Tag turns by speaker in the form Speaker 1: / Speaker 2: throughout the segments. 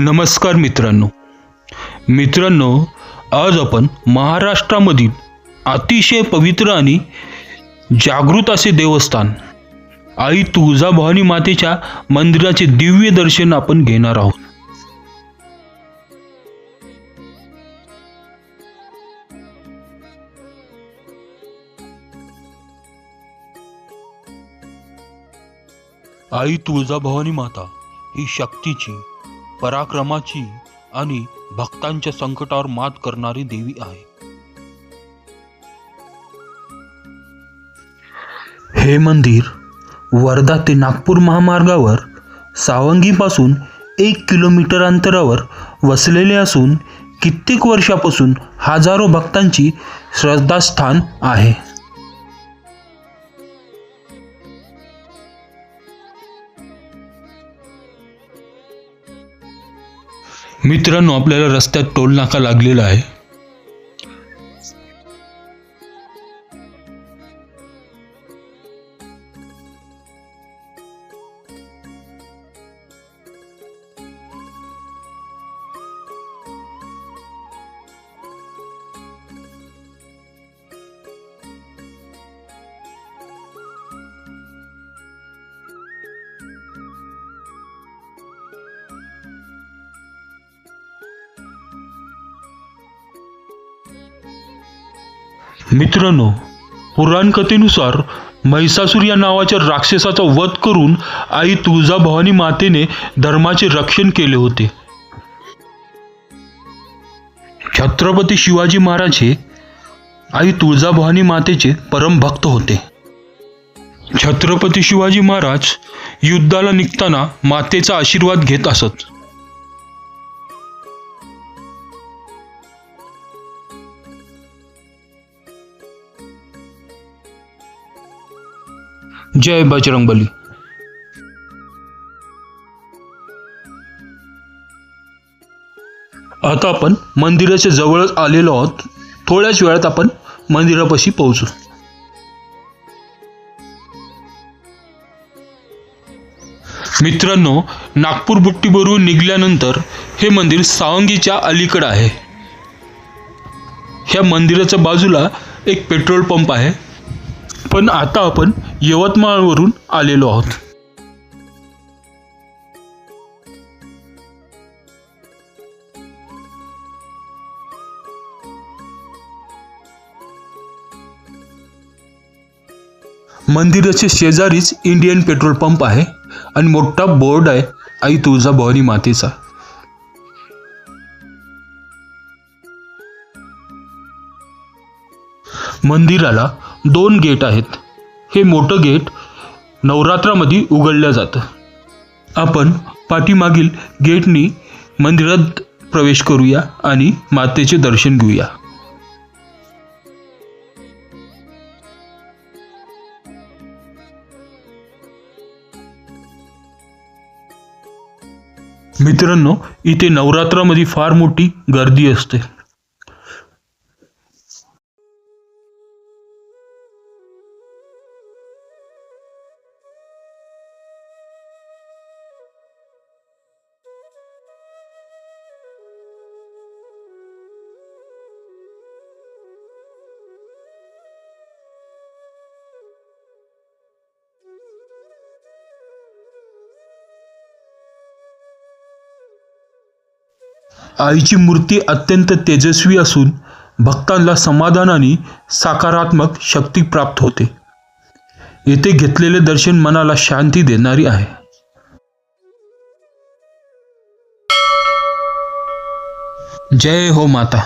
Speaker 1: नमस्कार मित्रांनो. मित्रांनो आज आपण महाराष्ट्रामधील अतिशय पवित्र आणि जागृत असे देवस्थान आई तुळजाभवानी मातेच्या मंदिराचे दिव्य दर्शन आपण घेणार आहोत. आई तुळजाभवानी माता ही शक्तीची पराक्रमाची आणि भक्तांच्या संकटावर मात करणारी देवी आहे. हे मंदिर वर्धा ते नागपूर महामार्गावर सावंगीपासून एक किलोमीटर अंतरावर वसलेले असून कित्येक वर्षापासून हजारो भक्तांची श्रद्धास्थान आहे. मित्रांनो आपल्याला रस्त्यात टोल नाका लागलेला आहे. मित्रांनो पुराण कथेनुसार महिषासूर या नावाच्या राक्षसाचा वध करून आई तुळजाभवानी मातेने धर्माचे रक्षण केले होते. छत्रपती शिवाजी महाराज हे आई तुळजाभवानी मातेचे परम भक्त होते. छत्रपती शिवाजी महाराज युद्धाला निघताना मातेचा आशीर्वाद घेत असत. जय बजरंगबली आता आपण मंदिराच्या जवळच आलेलो आहोत. थोड्याच वेळात आपण मंदिरापाशी पोहोचू. मित्रांनो नागपूर बुट्टीवरून निघाल्यानंतर हे मंदिर सावंगीच्या अलीकडं आहे. ह्या मंदिराच्या बाजूला एक पेट्रोल पंप आहे. पण आता आपण यवतमाळवरून आलेलो आहोत. मंदिराच्या शेजारीच इंडियन पेट्रोल पंप आहे आणि मोठा बोर्ड आहे आई तुळजाभवानी मातेचा. मंदिराला दोन गेट आहेत. हे मोठं गेट नवरात्रामध्ये उघडलं जातं. आपण पाठीमागील गेटनी मंदिरात प्रवेश करूया आणि मातेचे दर्शन घेऊया. मित्रांनो इथे नवरात्रामध्ये फार मोठी गर्दी असते. आईची मूर्ती अत्यंत तेजस्वी असून भक्तांना समाधान आणि सकारात्मक शक्ती प्राप्त होते. येथे घेतलेले दर्शन मनाला शांती देणारी आहे. जय हो माता.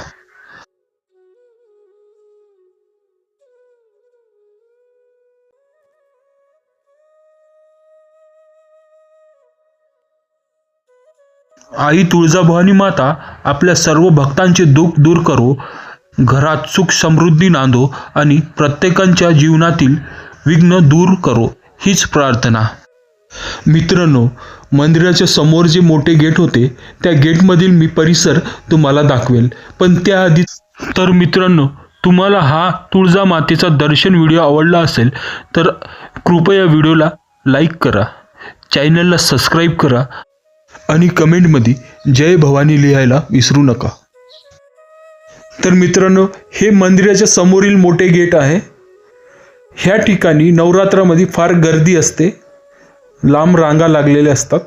Speaker 1: आई तुळजाभवानी माता आपल्या सर्व भक्तांचे दुःख दूर करो घरात सुख समृद्धी नांदो आणि प्रत्येकांच्या जीवनातील विघ्न दूर करो हीच प्रार्थना. मित्रांनो मंदिराच्या समोर जे मोठे गेट होते त्या गेटमधील मी परिसर तुम्हाला दाखवेल. पण त्याआधी तर मित्रांनो तुम्हाला हा तुळजा मातेचा दर्शन व्हिडिओ आवडला असेल तर कृपया व्हिडिओला लाईक करा. चॅनलला सबस्क्राईब करा. आणि कमेंटमध्ये जय भवानी लिहायला विसरू नका. तर मित्रांनो हे मंदिराच्या समोरील मोठे गेट आहे. ह्या ठिकाणी नवरात्रामध्ये फार गर्दी असते. लांब रांगा लागलेल्या असतात.